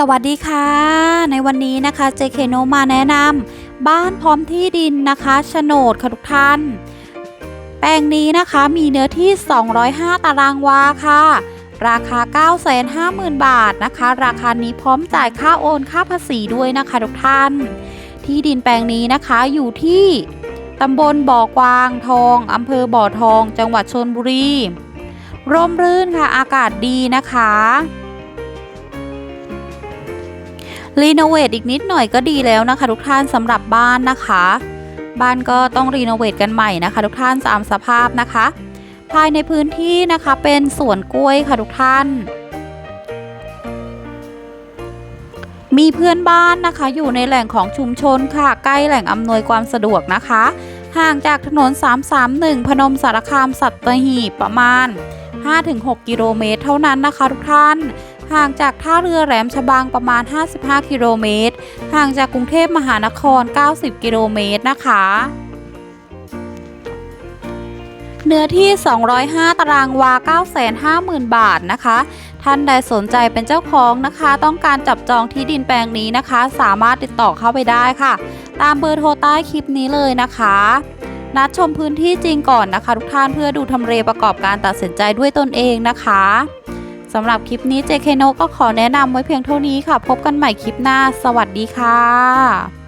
สวัสดีค่ะ ในวันนี้นะคะ JK n o มาแนะนำบ้านพร้อมที่ดินนะคะโฉนดค่ะทุกท่าน แปลงนี้นะคะมีเนื้อที่ 205 ตารางวาค่ะ ราคา 950,000 บาทนะคะ ราคานี้พร้อมจ่ายค่าโอนค่าภาษีด้วยนะคะทุกท่าน ที่ดินแปลงนี้นะคะอยู่ที่ตำบลบ่อกวางทองอำเภอบ่อทอง จังหวัดชนบุรี ร่มรื่นค่ะอากาศดีนะคะ รีโนเวทอีกนิดหน่อยก็ดีแล้วนะคะ ทุกท่านสำหรับบ้านนะคะ บ้านก็ต้องรีโนเวทกันใหม่นะคะ ทุกท่านตามสภาพนะคะ ภายในพื้นที่นะคะเป็นสวนกล้วยค่ะทุกท่าน มีเพื่อนบ้านนะคะ อยู่ในแหล่งของชุมชนค่ะ ใกล้แหล่งอำนวยความสะดวกนะคะ ห่างจากถนน 331 พนมสารคามสัตหีบประมาณ 5-6 กิโลเมตรเท่านั้นนะคะ ทุกท่าน ห่างจากท่าเรือแหลมฉบังประมาณ 55 กิโลเมตร ห่างจากกรุงเทพมหานคร 90 กิโลเมตรนะคะ เนื้อที่ 205 ตารางวา 950,000 บาทนะคะ ท่านใดสนใจเป็นเจ้าของนะคะ ต้องการจับจองที่ดินแปลงนี้นะคะ สามารถติดต่อเข้าไปได้ค่ะ ตามเบอร์โทรใต้คลิปนี้เลยนะคะนัดชมพื้นที่จริงก่อนนะคะ ทุกท่านเพื่อดูทำเลประกอบการตัดสินใจด้วยตนเองนะคะ สำหรับคลิปนี้ JK n o ก็ขอแนะนำไว้เพียงเท่านี้ค่ะ พบกันใหม่คลิปหน้า สวัสดีค่ะ